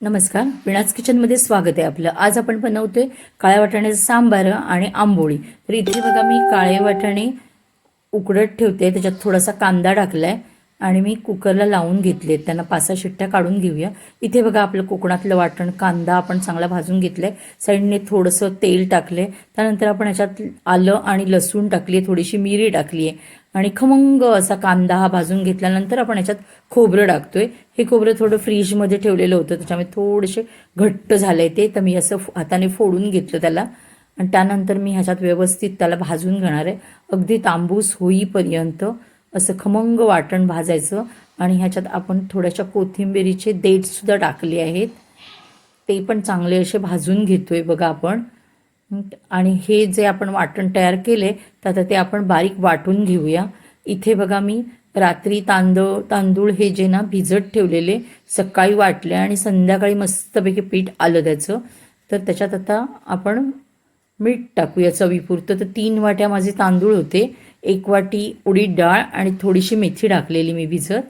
नमस्कार. विणाच किचनमध्ये स्वागत आहे आपलं. आज आपण बनवतोय काळ्या वाटाण्याचं सांबार आणि आंबोळी. तर इथे बघा मी काळे वाटाणे उकडत ठेवते. त्याच्यात थोडासा कांदा टाकलाय आणि मी कुकरला लावून घेतले त्यांना पाच सहा शिट्ट्या काढून घेऊया. इथे बघा आपलं कोकणातलं वाटण कांदा आपण चांगला भाजून घेतलं आहे साईडने थोडंसं तेल टाकले त्यानंतर आपण ह्याच्यात आलं आणि लसूण टाकली आहे थोडीशी मिरी टाकली आहे आणि खमंग असा कांदा हा भाजून घेतल्यानंतर आपण याच्यात खोबरं टाकतोय. हे खोबरं थोडं फ्रीजमध्ये ठेवलेलं होतं त्याच्यामुळे थोडेसे घट्ट झाले ते तर मी असं हाताने फोडून घेतलं त्याला. आणि त्यानंतर मी ह्याच्यात व्यवस्थित त्याला भाजून घेणार आहे. अगदी तांबूस होईपर्यंत असं खमंग वाटण भाजायचं. आणि ह्याच्यात आपण थोड्याशा कोथिंबिरीचे देठसुद्धा टाकले आहेत. ते पण चांगले असे भाजून घेतोय बघा आपण. आणि हे जे आपण वाटण तयार केले तर आता ते आपण बारीक वाटून घेऊया. इथे बघा मी रात्री तांदूळ तांदूळ हे जे ना भिजत ठेवलेले सकाळी वाटले आणि संध्याकाळी मस्तपैकी पीठ आलं त्याचं. तर त्याच्यात आता आपण मीठ टाकूया चवीपुरतं. तर तीन वाट्या माझे तांदूळ होते. एक वाटी उडीद डाळ आणि थोडीशी मेथी टाकलेली मी भिजत.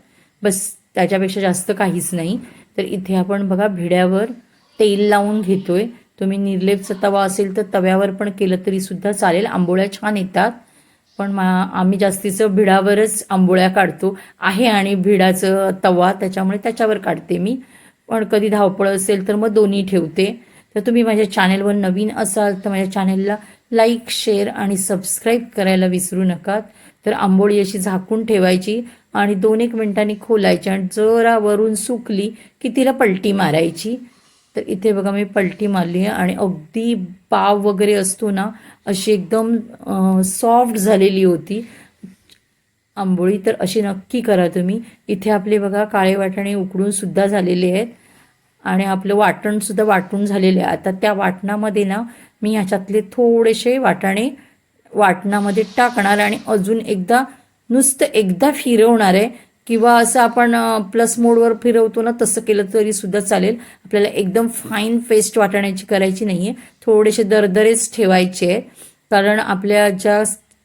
बस त्याच्यापेक्षा जास्त काहीच नाही. तर इथे आपण बघा भिड्यावर तेल लावून घेतो आहे तुम्ही निर्लेपचा तवा असेल तर तव्यावर पण केलं तरी सुद्धा चालेल. आंबोळ्या छान येतात. पण मा आम्ही जास्तीचं भिडावरच आंबोळ्या काढतो. आहे आणि भिडाचं तवा त्याच्यामुळे त्याच्यावर काढते मी. पण कधी धावपळ असेल तर मग दोन्ही ठेवते. तर तुम्ही माझ्या चॅनेलवर नवीन असाल तर माझ्या चॅनेलला लाईक शेअर आणि सबस्क्राईब करायला विसरू नका तर आंबोळी अशी झाकून ठेवायची आणि दोन एक मिनिटांनी खोलायची आणि जरा वरून सुकली की तिला पलटी मारायची. तर इथे बघा मी पलटी मारली आहे आणि अगदी पाव वगैरे असतो ना अशी एकदम सॉफ्ट झालेली होती. आंबोळी तर अशी नक्की करा तुम्ही. इथे आपले बघा काळे वाटाणे उकडून सुद्धा झालेले आहेत. आणि आपलं वाटणसुद्धा वाटून झालेलं आहे. आता त्या वाटणामध्ये ना मी ह्याच्यातले थोडेसे वाटाणे वाटणामध्ये टाकणार आणि अजून एकदा नुसतं एकदा फिरवणार आहे. किंवा असं आपण प्लस मोडवर फिरवतो ना तसं केलं तरी सुद्धा चालेल. आपल्याला एकदम फाईन पेस्ट वाटाण्याची करायची नाही आहे थोडेसे दरदरेच ठेवायचे आहे कारण आपल्या ज्या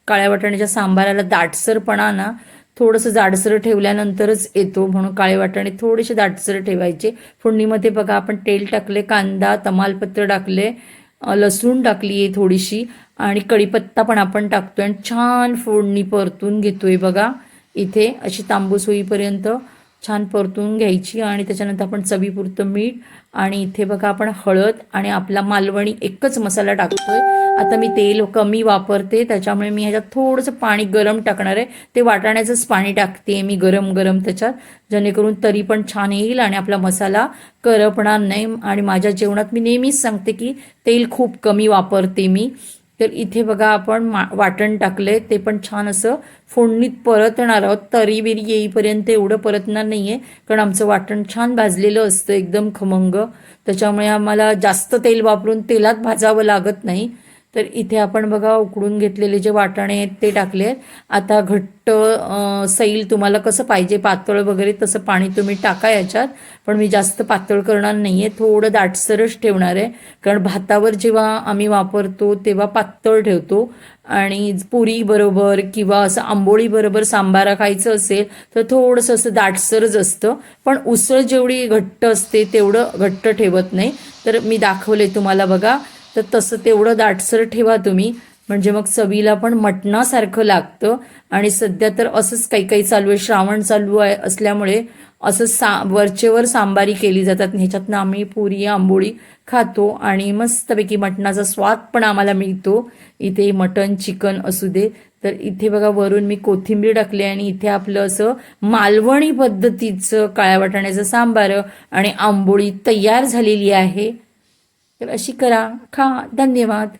काळ्या वाटाण्याच्या सांबाराला दाटसरपणा ना थोडंसं जाडसर ठेवल्यानंतरच येतो. म्हणून काळे वाटाणे थोडेसे दाटसर ठेवायचे. फोडणीमध्ये बघा आपण तेल टाकले कांदा तमालपत्र टाकले लसूण टाकली आहे थोडीशी. आणि कढीपत्ता पण आपण टाकतोय. आणि छान फोडणी परतून घेतोय बघा. इथे अशी तांबूस होईपर्यंत छान परतून घ्यायची आणि त्याच्यानंतर आपण चवीपुरतं मीठ आणि इथे बघा आपण हळद आणि आपला मालवणी एकच मसाला टाकतोय. आता मी तेल कमी वापरते त्याच्यामुळे मी ह्याच्यात थोडंसं पाणी गरम टाकणार आहे. ते वाटाण्याचंच पाणी टाकते मी गरम गरम त्याच्यात जेणेकरून तरी पण छान येईल आणि आपला मसाला करपणार नाही. आणि माझ्या जेवणात मी नेहमीच सांगते की तेल खूप कमी वापरते मी. तर इथे बघा आपण मा वाटण टाकले ते पण छान असं फोडणीत परतणार आहोत. तरी बिरी येईपर्यंत एवढं परतणार नाही आहे कारण आमचं वाटण छान भाजलेलं असतं. एकदम खमंग. त्याच्यामुळे आम्हाला जास्त तेल वापरून तेलात भाजावं लागत नाही. तर इथे आपण बघा उकडून घेतलेले जे वाटाणे आहेत ते टाकले आहेत. आता घट्ट सैल तुम्हाला कसं पाहिजे पातळ वगैरे तसं पाणी तुम्ही टाका याच्यात. पण मी जास्त पातळ करणार नाही आहे थोडं दाटसरच ठेवणार आहे. कारण भातावर जेव्हा आम्ही वापरतो तेव्हा पातळ ठेवतो. आणि पुरी बरोबर किंवा असं आंबोळी बरोबर सांबारा खायचं असेल तर थोडंसं असं दाटसरच असतं. पण उसळ जेवढी घट्ट असते तेवढं घट्ट ठेवत नाही. तर मी दाखवले तुम्हाला बघा तर तसं तेवढं दाटसर ठेवा तुम्ही. म्हणजे मग चवीला पण मटणासारखं लागतं. आणि सध्या तर असंच काही काही चालू आहे. श्रावण चालू आहे असल्यामुळे असं सा वरचेवर सांबारी केली जातात. ह्याच्यातनं आम्ही पुरी आंबोळी खातो. आणि मस्तपैकी मटणाचा स्वाद पण आम्हाला मिळतो. इथे मटण चिकन असू दे. तर इथे बघा वरून मी कोथिंबीर टाकली आणि इथे आपलं असं मालवणी पद्धतीचं काळ्या वाटाण्याचं सांबार आणि आंबोळी तयार झालेली आहे. तर अशी करा खा धन्यवाद